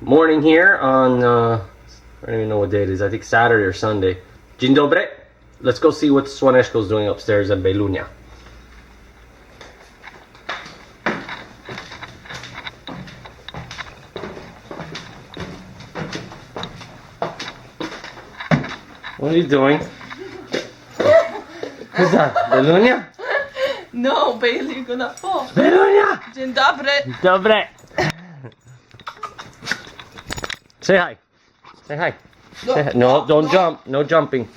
morning here on, uh, I don't even know what day it is. I think Saturday or Sunday. Dzień dobry. Let's go see what Swaneshko's doing upstairs at Belunia. What are you doing? Who's that? Belunia? No, Bailey you're gonna fall. Belunia! Dzień dobry. Dobre. Say hi. Say hi. Say hi. No, don't jump. No jumping.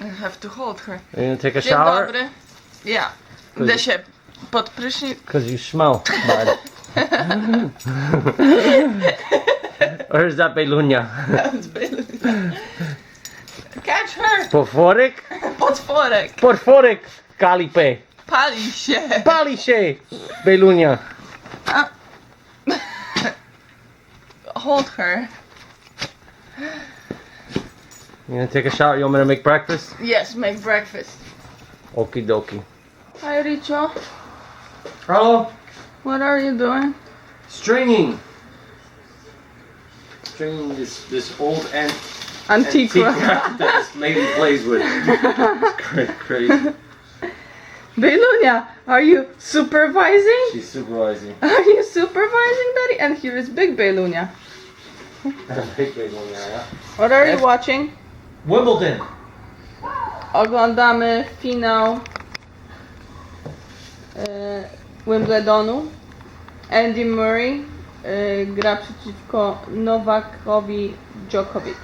I have to hold her. Are you gonna take a Dzień shower? dobry. Ja. Idę się pod prysznic. Because you smell bad. or is that Belunia? Catch her! Potworek? Potworek. Potworek, Kalipe. Pali się. Pali się, Belunia. Hold her. You gonna take a shower? You want me to make breakfast? Yes, make breakfast. Okie dokie. Hi, Richo. Hello? What are you doing? Stringing. Stringing this this old ant Antiqua. that this lady plays with. It's cra- crazy. Belunia, are you supervising? She's supervising. Are you supervising, Daddy? And here is Big Belunia. Big, yeah, yeah. What are you watching? Wimbledon. Oglądamy finał e, Wimbledonu. Andy Murray e, gra przeciwko Nowakowi Djokovic.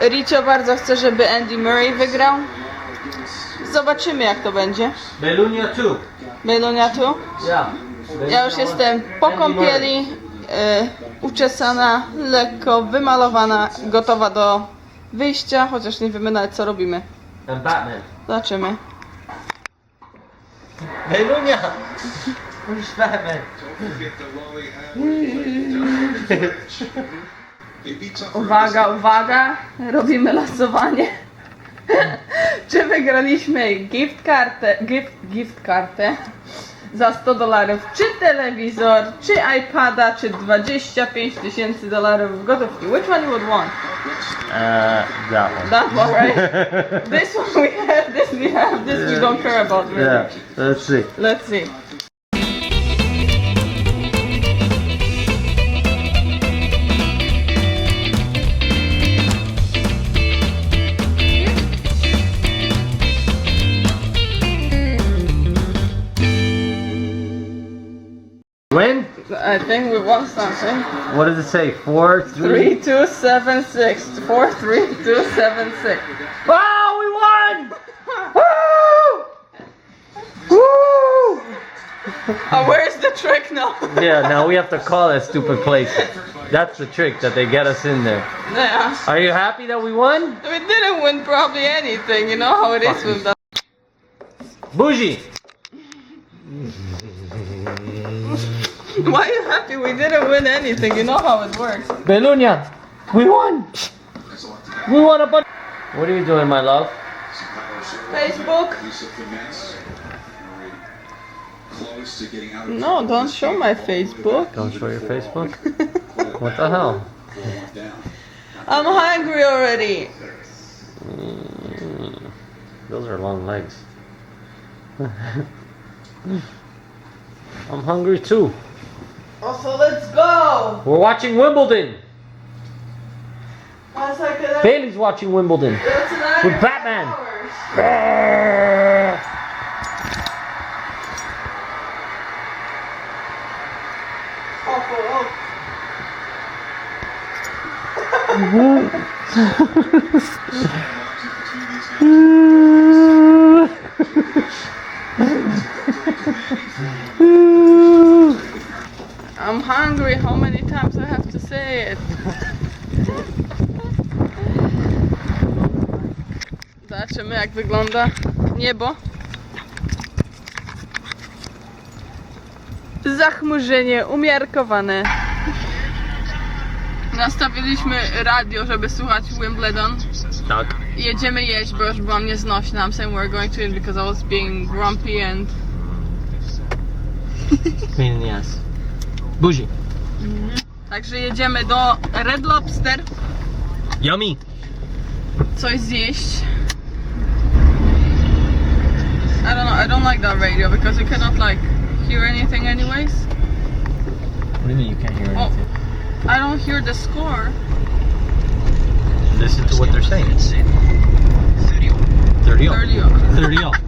Ricio bardzo chce, żeby Andy Murray wygrał. Zobaczymy jak to będzie. Belunia too. Belunia tu. Yeah. Ja już jestem po kąpieli, e, uczesana, lekko wymalowana, gotowa do wyjścia, chociaż nie wiemy nawet co robimy. And Batman. Zobaczymy. Belunia. Where's Batman? Uwaga, uwaga, robimy losowanie. czy wygraliśmy gift kartę, gift, gift kartę za 100 dolarów, czy telewizor, czy iPada, czy 25 tysięcy dolarów w gotówki. Which one you would want? Uh, that one. That one, right? This one we have, this we have, this we don't care about really. yeah. Let's see. Let's see. When? I think we won something. What does it say? Four, three. Three, two, seven, six. Four, three, two, seven, six. Wow, we won! Woo! Woo! Oh, where's the trick now? Yeah, now we have to call that stupid place. That's the trick that they get us in there. yeah. Are you happy that we won? We didn't win probably anything. You know how it is with that. Bougie! Why are you happy? We didn't win anything. You know how it works. Belunia! We won! We won a bunch. What are you doing, my love? Facebook? No, don't show my Facebook. Don't show your Facebook. What the hell? I'm hungry already. Mm, Those are long legs. I'm hungry too. Also, let's go. We're watching Wimbledon. One second. Bailey's watching Wimbledon. With Batman. Awful, oh. oh. I'm hungry. How many times I have to say it? Zobaczymy jak wygląda niebo. Zachmurzenie umiarkowane. Nastawiliśmy radio, żeby słuchać Wimbledon. Tak. Jedziemy jeść, bo już byłam nieznośna. I'm saying we're going to eat because I was being grumpy and Pain in ass. Bougie. Mhm. Także jedziemy do Red Lobster. Yummy. Coś zjeść. I don't know, I don't like that radio because you cannot like hear anything anyways. What do you mean you can't hear Oh, I don't hear the score. Listen to what they're saying. 30 off. 30 off. 30 off.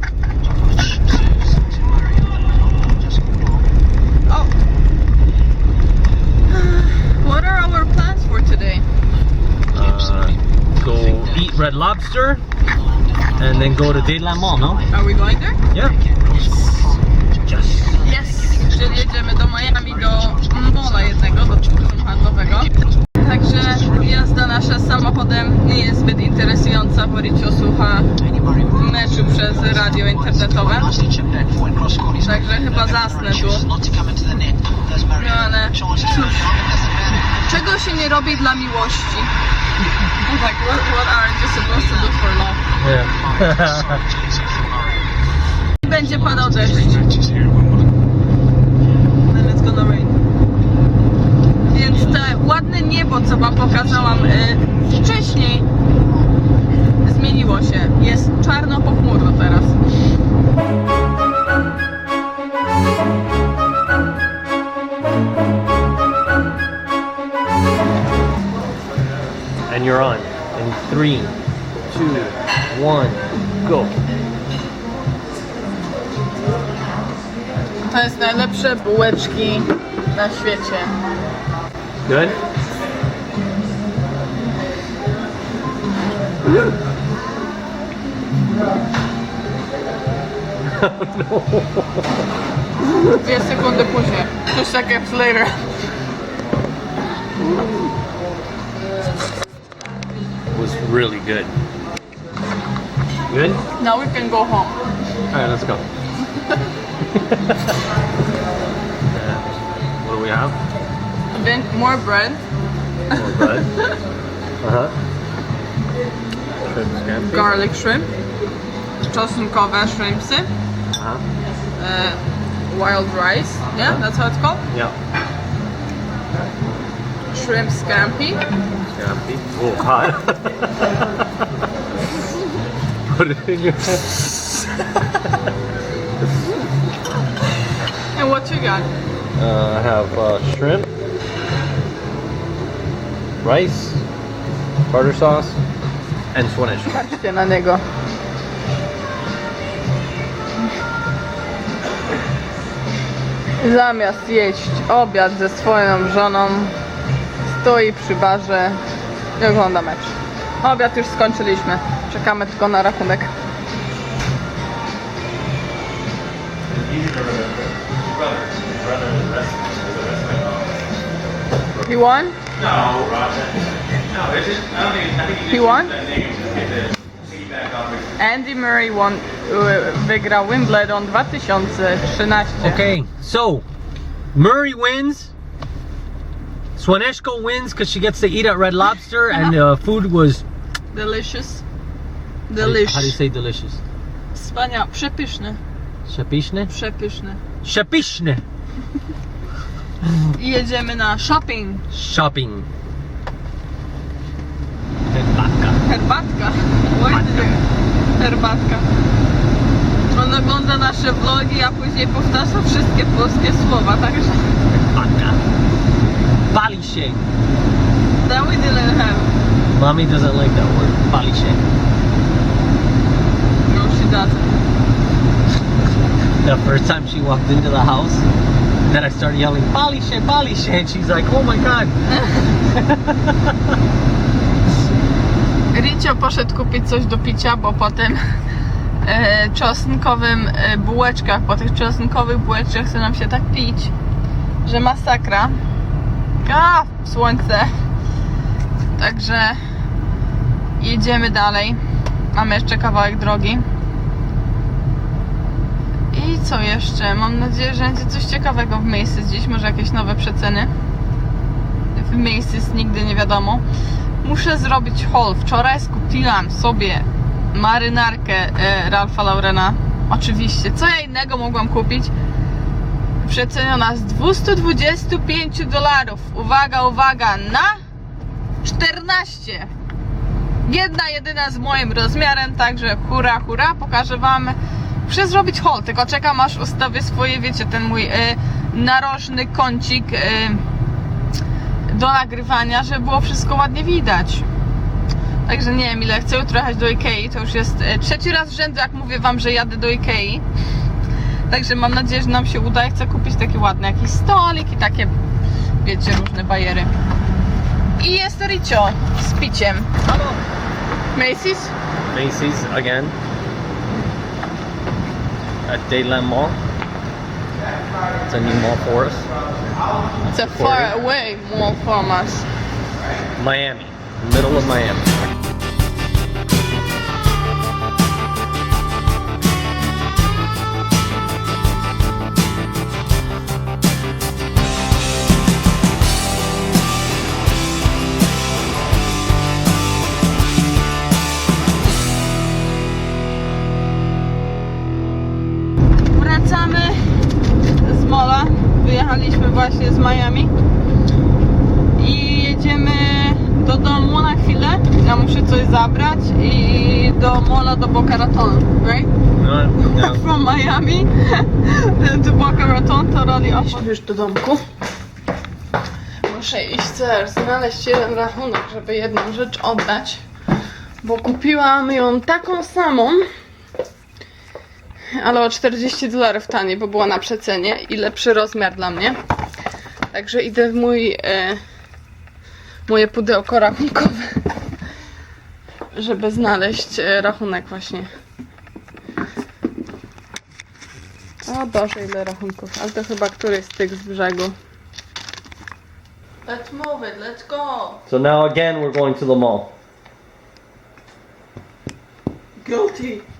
Red Lobster and then go to Dayland Mall, no? Are we going there? Yeah. Just. Yes, czyli jedziemy do Miami, do mola jednego, do centrum handlowego. Także jazda nasza samochodem nie jest zbyt interesująca, bo Ricio słucha meczu przez radio internetowe. Także chyba zasnę tu. No ale cóż, czego się nie robi dla miłości? Like, what, what are you supposed to do for love? Yeah. Będzie padał deszcz. To jest najlepsze bułeczki na świecie. Good? Dwie sekundy później. Two seconds later. was really good. Good? Now we can go home. Alright, let's go. What do we have? Then more bread. More bread. uh huh. Shrimp scampi. garlic shrimp, czosnkowe shrimpsy, Uh huh. uh, wild rice, yeah, that's how it's called, Yeah. shrimp scampi, Scampi. Oh, hot. Put it in your and Uh, I have uh, shrimp, rice, tartar sauce, and Swedish. Patrzcie na niego. Zamiast jeść obiad ze swoją żoną, stoi przy barze i ogląda mecz. Obiad już skończyliśmy. Czekamy tylko na rachunek. He won? No, Roger. No, it's just, I don't think, I think you He just won? use that name just get the piggyback off of Andy Murray won, y, wygrał Wimbledon 2013. Okay, so Murray wins. Swaneshko wins because she gets to eat at Red Lobster, and the food was Delicious. Delicious. How do you say delicious? Wspaniałe. Przepyszne. Przepyszne? Przepyszne. Przepyszne. I jedziemy na shopping. Shopping. Herbatka. Herbatka. Ty- Herbatka. On ogląda nasze vlogi, a później powtarza wszystkie polskie słowa, także Herbatka. Bali się. that we didn't have. Mommy doesn't like that word. Bali się. No, she doesn't. The first time she walked into the house, then I started yelling, Bali się, Bali się, and she's like, oh my god. Ricio poszedł kupić coś do picia, bo po tym e, czosnkowym e, bułeczkach, po tych czosnkowych bułeczkach chce nam się tak pić, że masakra. A, słońce. Także jedziemy dalej. Mamy jeszcze kawałek drogi. I co jeszcze? Mam nadzieję, że będzie coś ciekawego w Macy's dziś, może jakieś nowe przeceny. W Macy's nigdy nie wiadomo. Muszę zrobić haul. Wczoraj skupiłam sobie marynarkę e, Ralpha Laurena. Oczywiście. Co ja innego mogłam kupić? przeceniona z 225 dolarów. Uwaga, uwaga, na 14. Jedna, jedyna z moim rozmiarem, także hura, hura, pokażę wam. Muszę zrobić haul, tylko czekam aż ustawię swoje, wiecie, ten mój y, narożny kącik y, do nagrywania, żeby było wszystko ładnie widać. Także nie wiem ile chcę jutro jechać do Ikei, to już jest y, trzeci raz z rzędu, jak mówię wam, że jadę do Ikei. Także mam nadzieję, że nam się uda. Ja chcę kupić taki ładny jakiś stolik i takie, wiecie, różne bajery. I jest Ricio z piciem. Macy's? Macy's again. At Dayland Mall. It's a new mall for us. It's a far away mall from us. Miami. Middle of Miami. Wyjechaliśmy właśnie z Miami. I jedziemy do domu na chwilę. Ja muszę coś zabrać i do mola do Boca Raton, right? No, no. From Miami do Boca Raton to roli już do domku. Muszę iść teraz znaleźć jeden rachunek, żeby jedną rzecz oddać. Bo kupiłam ją taką samą, ale o 40 dolarów taniej, bo była na przecenie i lepszy rozmiar dla mnie. Także idę w mój, e, moje pudełko rachunkowe, żeby znaleźć e, rachunek właśnie. O Boże, ile rachunków. Ale to chyba któryś z tych z brzegu. Let's move it, let's go. So now again we're going to the mall. Guilty.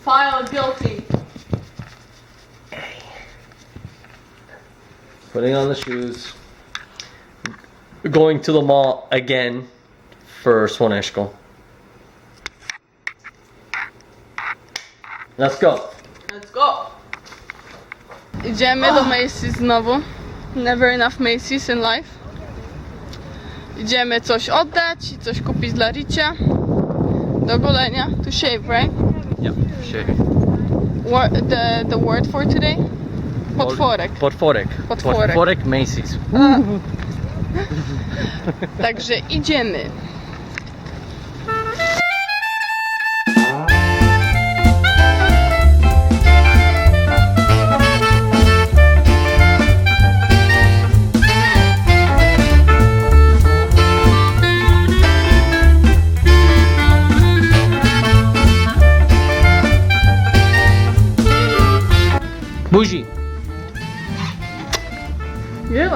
File guilty. Putting on the shoes. Going to the mall again for Swaneshko. Let's go. Let's go! Idziemy do ah. Macy's znowu. Never enough Macy's in life. Idziemy coś oddać i coś kupić dla Ricia. Do golenia. To shave, right? Yeah, sure. What, the, the word for today? Potworek. Potworek. Potworek. Potworek Macy's. Także idziemy.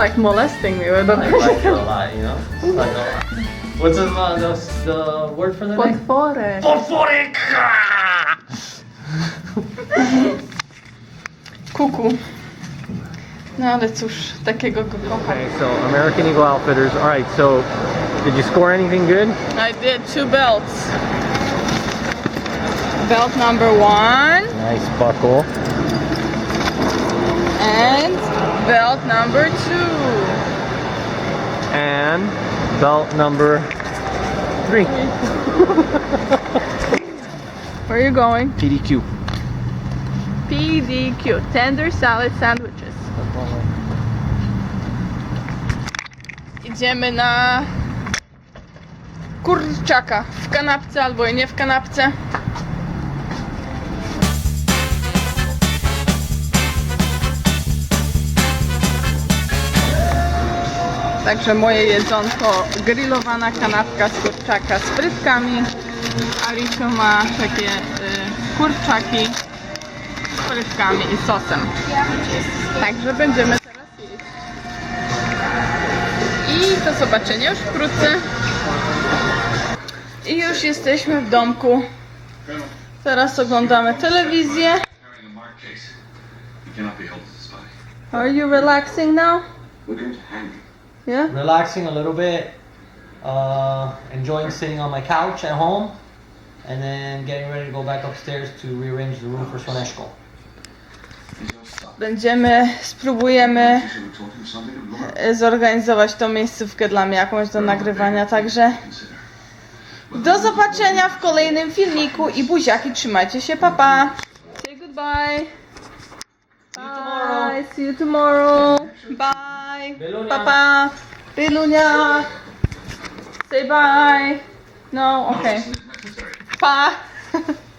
Like molesting me with I like it a lot, you know? Like a lot. What's the, uh, the, the word for the day? Potworek. Potworek! Kuku. No ale cóż, takiego go kocham. Okay, so American Eagle Outfitters. All right, so did you score anything good? I did two belts. Belt number one Nice buckle. and belt number two. And belt number three. Where are you going? PDQ. PDQ, tender salad sandwiches. Idziemy na kurczaka w kanapce albo i nie w kanapce. Także moje jedzonko, grillowana kanapka z kurczaka z frytkami. A Risiu ma takie y, kurczaki z frytkami i sosem. Także będziemy teraz jeść. I do zobaczenia już wkrótce. I już jesteśmy w domku. Teraz oglądamy telewizję. Are you relaxing now? Yeah? relaxing a little bit, uh, enjoying sitting on my couch at home, and then getting ready to go back upstairs to rearrange the room for son. będziemy, spróbujemy e, zorganizować tą miejscówkę dla mnie jakąś do nagrywania, także do zobaczenia w kolejnym filmiku i buziaki, trzymajcie się, papa! Say goodbye! Bye, see you tomorrow! Bye! Belunya. Papa, Belunya. Say bye. No, okay. Bye.